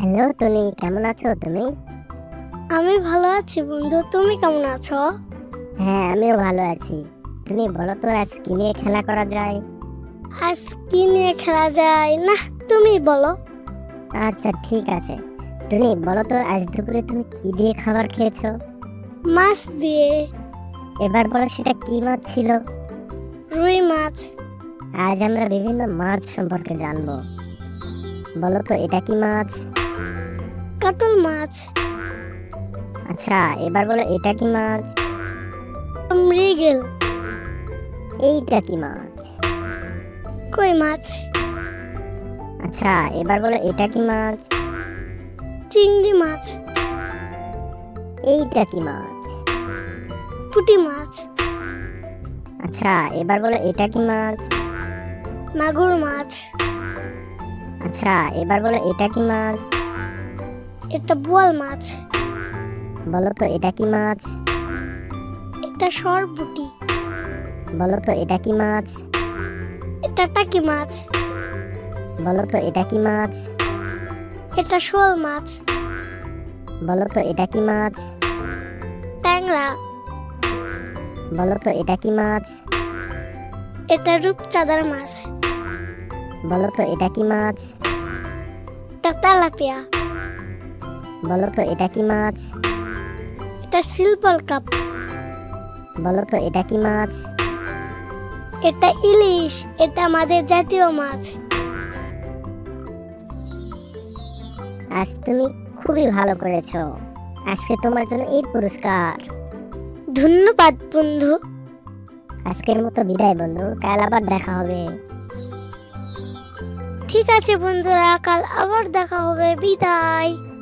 Hello Tony কেমন আছো তুমি? আমি ভালো আছি বন্ধু তুমি কেমন আছো? হ্যাঁ আমিও ভালো আছি। টনি বলো তো আজ কি নিয়ে খেলা করা যায়? আজ কি নিয়ে খেলা যায়? না তুমি বলো। আচ্ছা ঠিক আছে। টনি বলো তো আজ দুপুরে তুমি কি দিয়ে খাবার খেয়েছো? মাছ দিয়ে। এবার বলো সেটা কি মাছ ছিল? রুই মাছ। আজ আমরা বিভিন্ন মাছ সম্পর্কে জানব। বলো তো এটা কি মাছ? কাতল মাছ। আচ্ছা এবার বলো এটা কি মাছ? মৃগেল। এইটা কি মাছ? কই মাছ? আচ্ছা এবার বলো এটা কি মাছ? চিংড়ি মাছ। এইটা কি মাছ? পুঁটি মাছ। আচ্ছা এবার বলো এটা কি মাছ? মাগুর মাছ। আচ্ছা এবার বলো এটা কি মাছ? এটা বোয়াল মাছ। বলো তো এটা কি মাছ? এটা সরপুটি বলো তো এটা কি মাছ? এটা টাকি মাছ। বলো তো এটা কি মাছ? এটা শোল মাছ। বলো তো এটা কি মাছ? ট্যাংরা। বলো তো এটা কি মাছ? এটা রূপচাঁদার মাছ। বলো তো এটা কি মাছ? এটা তেলাপিয়া। বলো তো এটা কি মাছ? এটা সিলভার কাপ বলো তো এটা কি মাছ? এটা ইলিশ এটা আমাদের জাতীয় মাছ। আজ তুমি খুবই ভালো করেছ। আজকে তোমার জন্য এই পুরস্কার। ধন্যবাদ বন্ধু। আজকের মতো বিদায় বন্ধু। কাল আবার দেখা হবে। ঠিক আছে বন্ধুরা কাল আবার দেখা হবে। বিদায়।